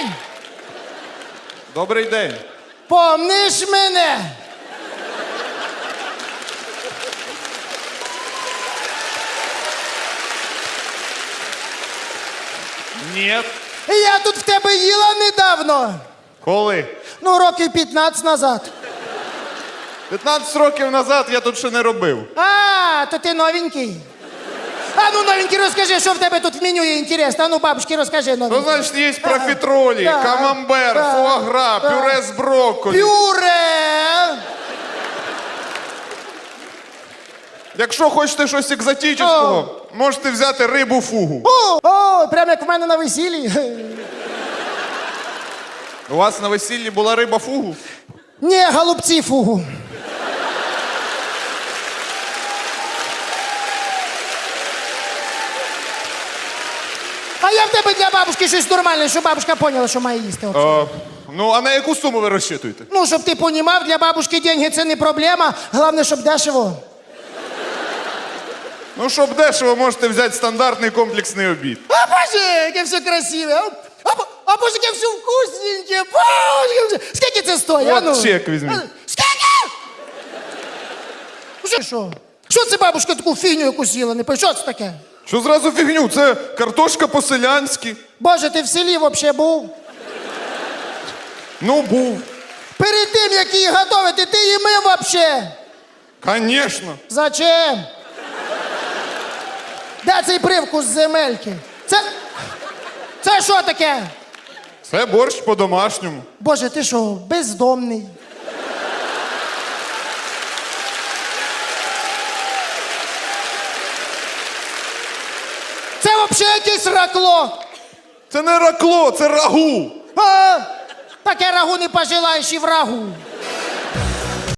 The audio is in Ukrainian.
день! Добрий день. Помниш мене? Ні. Я тут в тебе їла недавно. Коли? Ну, років 15 назад. 15 років назад я тут ще не робив. А, то ти новенький. А ну, новенький, розкажи, що в тебе тут в меню є інтересно. А ну, бабушки, розкажи Ну, новенький. значить, є профітролі, Так, камамбер, так, фуагра, так. пюре з брокколі. Пюре! Якщо хочете щось екзотичного, можете взяти рибу фугу. О, о, прямо як в мене на весіллі. У вас на весіллі була риба фугу? Ні, голубці фугу. А я в тебе для бабушки щось нормальне, щоб бабушка поняла, що має їсти. Е, ну, а на яку суму ви розчитуєте? Ну, щоб ти понімав, для бабушки деньги це не проблема. Головне, щоб дешево. Ну, щоб дешево, можете взяти стандартний комплексний обід. А боже, яке все красиве. А, а, бо- а боже, яке все вкусненьке. Боже, яке все- Скільки це стоїть? а От ну? чек візьміть. А, Скільки? Ну, Що, що? Це бабушка таку фігню якусь їла? Не пой- Що це таке? Що зразу фігню? Це картошка по-селянськи. Боже, ти в селі взагалі був? Ну, був. Перед тим, як її готувати, ти її мив взагалі. Звісно. Зачем? Де цей привкус земельки? Це. Це що таке? Це борщ по-домашньому. Боже, ти що, бездомний? Взагалі якесь ракло. Це не ракло, це рагу. А, таке рагу не пожелаєш і врагу.